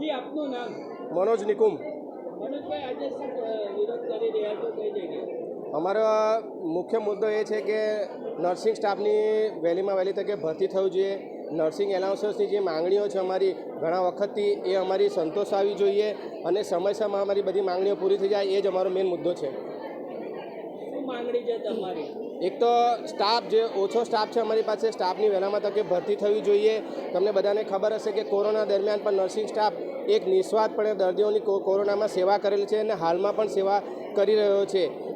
જી આપનું નામ? મનોજ નિકુમ. મનોજભાઈ આજે શું વિરોધ કરી રહ્યા છો કઈ જગ્યાએ? અમારો મુખ્ય મુદ્દો એ છે કે નર્સિંગ સ્ટાફની વહેલીમાં વહેલી તકે ભરતી થવું જોઈએ. નર્સિંગ એલાઉન્સની જે માંગણીઓ છે અમારી ઘણા વખતથી એ અમારી સંતોષાવી જોઈએ અને સમયસરમાં અમારી બધી માંગણીઓ પૂરી થઈ જાય એ જ અમારો મેઇન મુદ્દો છે. માંગણી છે તમારી? એક તો સ્ટાફ જે ઓછો સ્ટાફ છે અમારી પાસે, સ્ટાફની વહેલામાં તકે ભરતી થવી જોઈએ. તમને બધાને ખબર હશે કે કોરોના દરમિયાન પણ નર્સિંગ સ્ટાફ એક નિસ્વાર્થપણે દર્દીઓની કોરોનામાં સેવા કરેલી છે અને હાલમાં પણ સેવા કરી રહ્યો છે.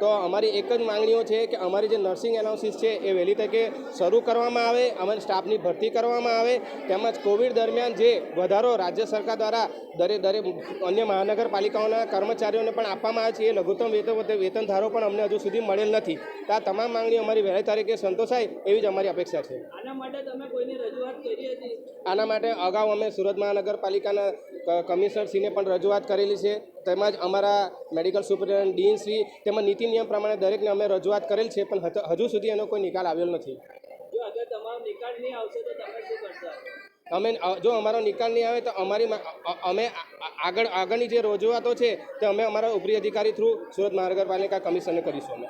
તો અમારી એક જ માંગણીઓ છે કે અમારી જે નર્સિંગ એનાલિસિસ છે એ વહેલી તકે શરૂ કરવામાં આવે અમારી સ્ટાફની ભરતી કરવામાં આવે તેમજ કોવિડ દરમિયાન જે વધારો રાજ્ય સરકાર દ્વારા દરે દરે અન્ય મહાનગરપાલિકાઓના કર્મચારીઓને પણ આપવામાં આવે છે એ લઘુત્તમ વેતન વેતન ધારો પણ અમને હજુ સુધી મળેલ નથી. તો આ તમામ માંગણીઓ અમારી વહેલી તારીખે સંતોષાય એવી જ અમારી અપેક્ષા છે. આના માટે તમે કોઈને રજૂઆત કરી હતી? આના માટે અગાઉ અમે સુરત મહાનગરપાલિકાના કમિશનરશ્રીને પણ રજૂઆત કરેલી છે. તેમજ અમારા મેડિકલ સુપરિન્ટેન્ડન્ટ ડીનશ્રી તેમજ નીતિ નિયમ પ્રમાણે દરેકને અમે રજૂઆત કરેલ છે પણ હજુ સુધી એનો કોઈ નિકાલ આવેલ નથી. અમે જો અમારો નિકાલ નહીં આવે તો અમારી અમે આગળ આગળની જે રજૂઆતો છે તે અમે અમારા ઉપરી અધિકારી થ્રુ સુરત મહાનગરપાલિકા કમિશનને કરીશું અમે.